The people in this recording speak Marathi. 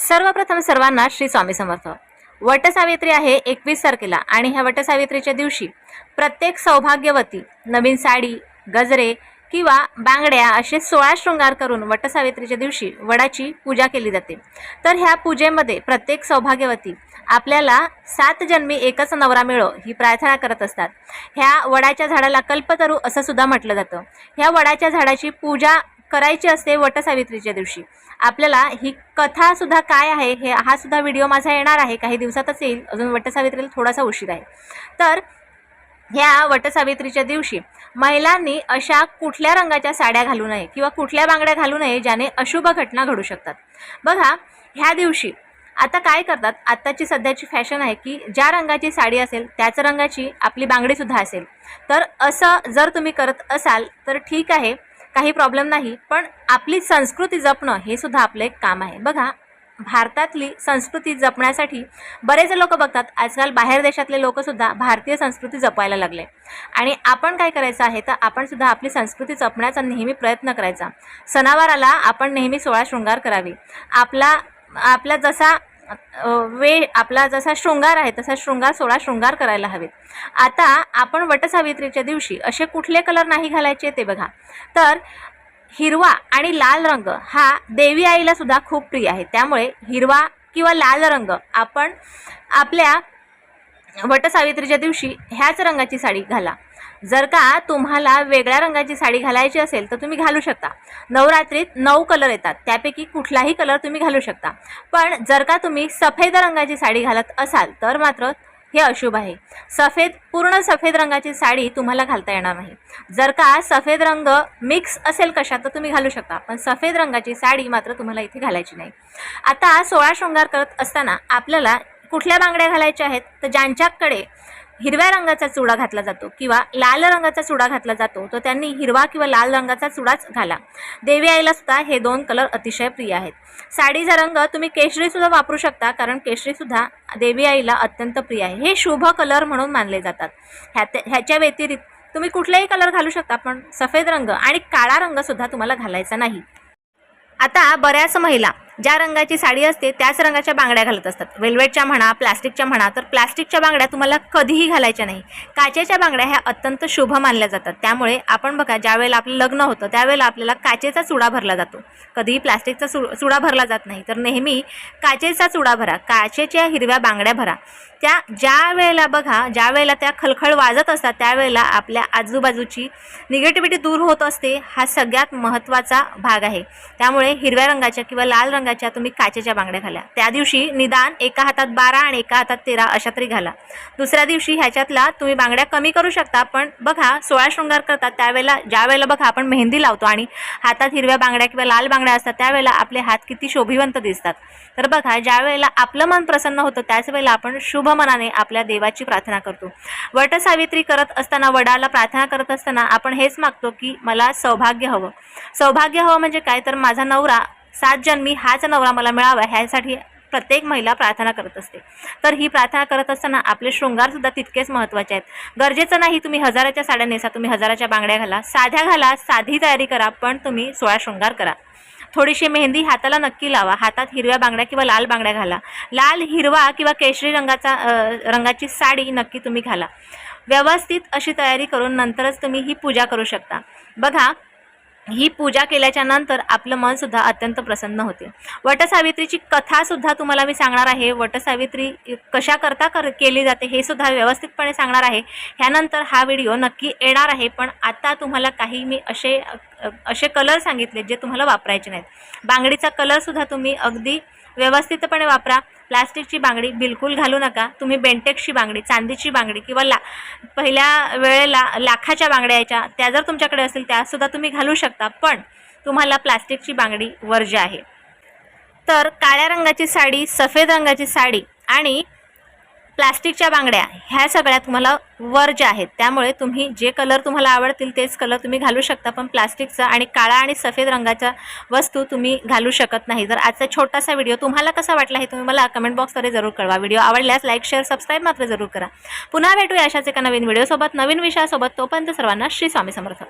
सर्वप्रथम सर्वांना श्री स्वामी समर्थ. वटसावित्री आहे एकवीस तारखेला आणि ह्या वटसावित्रीच्या दिवशी प्रत्येक सौभाग्यवती नवीन साडी गजरे किंवा बांगड्या असे सोळा शृंगार करून वटसावित्रीच्या दिवशी वडाची पूजा केली जाते. तर ह्या पूजेमध्ये प्रत्येक सौभाग्यवती आपल्याला सात जन्मी एकच नवरा मिळो ही प्रार्थना करत असतात. ह्या वडाच्या झाडाला कल्पतरू असं सुद्धा म्हटलं जातं. ह्या वडाच्या झाडाची पूजा करायची असते वटसावित्रीच्या दिवशी. आपल्याला ही कथा सुद्धा काय आहे हे हा सुद्धा व्हिडिओ माझा येणार आहे. काही दिवसातच येईल. अजून वटसावित्रीला थोडासा उशीर आहे. तर ह्या वटसावित्रीच्या दिवशी महिलांनी अशा कुठल्या रंगाच्या साड्या घालू नये किंवा कुठल्या बांगड्या घालू नये ज्याने अशुभ घटना घडू शकतात? बघा ह्या दिवशी आता काय करतात? आत्ताची सध्याची फॅशन आहे की ज्या रंगाची साडी असेल त्याच रंगाची आपली बांगडीसुद्धा असेल. तर असं जर तुम्ही करत असाल तर ठीक आहे. काही प्रॉब्लेम नाही पण आपली संस्कृती जपणं हे सुद्धा आपलं एक काम आहे. बघा भारतातली संस्कृती जपण्यासाठी बरेच लोक बघतात आजकाल बाहेर देशातले लोकसुद्धा भारतीय संस्कृती जपायला लागले. आणि आपण काय करायचं आहे? तर आपण सुद्धा आपली संस्कृती जपण्याचा नेहमी प्रयत्न करायचा. सणावाराला आपण नेहमी सोळा शृंगार करावी. आपला आपला जसा वे आपला जसा शृंगार आहे तसा शृंगार सोळा शृंगार करायला हवेत. आता आपण वटसावित्रीच्या दिवशी असे कुठले कलर नाही घालायचे ते बघा. तर हिरवा आणि लाल रंग हा देवी आईला सुद्धा खूप प्रिय आहे. त्यामुळे हिरवा किंवा लाल रंग आपण आपल्या वटसावित्रीच्या दिवशी ह्याच रंगाची साडी घाला. जर का तुम्हाला वेगळ्या रंगाची साडी घालायची असेल तर तुम्ही घालू शकता. नवरात्रीत नऊ कलर येतात. त्यापैकी कुठलाही कलर तुम्ही घालू शकता. पण जर का तुम्ही सफेद रंगाची साडी घालत असाल तर मात्र हे अशुभ आहे. सफेद पूर्ण सफेद रंगाची साडी तुम्हाला घालता येणार नाही. जर का सफेद रंग मिक्स असेल कशात तर तुम्ही घालू शकता. पण सफेद रंगाची साडी मात्र तुम्हाला इथे घालायची नाही. आता सोळा शृंगार करत असताना आपल्याला कुठल्या बांगड्या घालायच्या आहेत? तर ज्यांच्याकडे हिरव्या रंगाचा चुडा घातला जातो किंवा लाल रंगाचा चुडा घातला जातो तर त्यांनी हिरवा किंवा लाल रंगाचा चुडाच घाला. देवी आईला सुद्धा हे दोन कलर अतिशय प्रिय आहेत. साडीचा रंग तुम्ही केशरीसुद्धा वापरू शकता कारण केशरीसुद्धा देवी आईला अत्यंत प्रिय आहे. हे शुभ कलर म्हणून मानले जातात. ह्या ह्याच्या व्यतिरिक्त तुम्ही कुठलाही कलर घालू शकता पण सफेद रंग आणि काळा रंगसुद्धा तुम्हाला घालायचा नाही. आता बऱ्याच महिला ज्या रंगाची साडी असते त्याच रंगाच्या बांगड्या घालत असतात. वेल्वेटच्या म्हणा प्लास्टिकच्या म्हणा तर प्लास्टिकच्या बांगड्या तुम्हाला कधीही घालायच्या नाही. काचेच्या बांगड्या ह्या अत्यंत शुभ मानल्या जातात. त्यामुळे आपण बघा ज्यावेळेला आपलं लग्न होतं त्यावेळेला आपल्याला काचेचा चुडा भरला जातो. कधीही प्लास्टिकचा चु चुडा भरला जात नाही. तर नेहमी काचेचा चुडा भरा काचेच्या हिरव्या बांगड्या भरा. त्या ज्या वेळेला बघा ज्या वेळेला त्या खळखळ वाजत असतात त्यावेळेला आपल्या आजूबाजूची निगेटिव्हिटी दूर होत असते हा सगळ्यात महत्त्वाचा भाग आहे. त्यामुळे हिरव्या रंगाच्या किंवा लाल रंगाच्या तुम्ही काचेच्या बांगड्या घाला त्या दिवशी निदान एका हातात बारा आणि एका हातात तेरा अशा तरी घाला. दुसऱ्या दिवशी ह्याच्यातला तुम्ही बांगड्या कमी करू शकता पण बघा सोळा शृंगार करतात. त्यावेळेला ज्या वेळेला बघा आपण मेहंदी लावतो आणि हातात हिरव्या बांगड्या किंवा लाल बांगड्या असतात त्यावेळेला आपले हात किती शोभिवंत दिसतात. तर बघा ज्या वेळेला आपलं मन प्रसन्न होतं त्याच वेळेला आपण शुभ मनाने आपल्या देवाची प्रार्थना करतो. वटसावित्री करत असताना वडाला प्रार्थना करत असताना आपण हेच मागतो की मला सौभाग्य हवं. सौभाग्य हवं म्हणजे काय? तर माझा नवरा सात जन्मी हाच नवरा मला मिळावा ह्यासाठी प्रत्येक महिला प्रार्थना करत असते. तर ही प्रार्थना करत असताना आपले शृंगारसुद्धा तितकेच महत्त्वाचे आहेत. गरजेचं नाही तुम्ही हजाराच्या साड्या नेसा तुम्ही हजाराच्या बांगड्या घाला. साध्या घाला साधी तयारी करा पण तुम्ही सोळा शृंगार करा. थोडीशी मेहंदी हाताला नक्की लावा. हातात हिरव्या बांगड्या किंवा लाल बांगड्या घाला. लाल हिरवा किंवा केशरी रंगाचा रंगाची साडी नक्की तुम्ही घाला. व्यवस्थित अशी तयारी करून नंतरच तुम्ही ही पूजा करू शकता. बघा ही पूजा केल्याच्यानंतर आपलं मनसुद्धा अत्यंत प्रसन्न होते. वटसावित्रीची कथासुद्धा तुम्हाला मी सांगणार आहे. वटसावित्री कशा करता कर केली जाते हे सुद्धा व्यवस्थितपणे सांगणार आहे. ह्यानंतर हा व्हिडिओ नक्की येणार आहे. पण आता तुम्हाला काही मी असे असे कलर सांगितले जे तुम्हाला वापरायचे नाहीत. बांगडीचा कलरसुद्धा तुम्ही अगदी व्यवस्थितपणे वापरा. प्लास्टिकची बांगडी बिलकुल घालू नका. तुम्ही बेंटेक्सची बांगडी चांदीची बांगडी किंवा ला पहिल्या वेळेला लाखाच्या बांगड्याच्या त्या जर तुमच्याकडे असतील त्यासुद्धा तुम्ही घालू शकता. पण तुम्हाला प्लास्टिकची बांगडी वर्ज्य आहे. तर काळ्या रंगाची साडी सफेद रंगाची साडी आणि प्लास्टिकच्या बांगड्या ह्या सगळ्या तुम्हाला वर्ज्य आहेत त्यामुळे तुम्ही जे कलर तुम्हाला आवडतील तेच कलर तुम्ही घालू शकता पण प्लास्टिकचा आणि काळा आणि सफेद रंगाच्या वस्तू तुम्ही घालू शकत नाही. तर आजचा छोटासा व्हिडिओ तुम्हाला कसा वाटला हे तुम्ही मला कमेंट बॉक्समध्ये जरूर कळवा. व्हिडिओ आवडल्यास लाईक शेअर सबस्क्राईब मात्र जरूर करा. पुन्हा भेटूया अशाच एका नवीन व्हिडिओसोबत नवीन विषयासोबत तोपर्यंत सर्वांना श्री स्वामी समर्थ.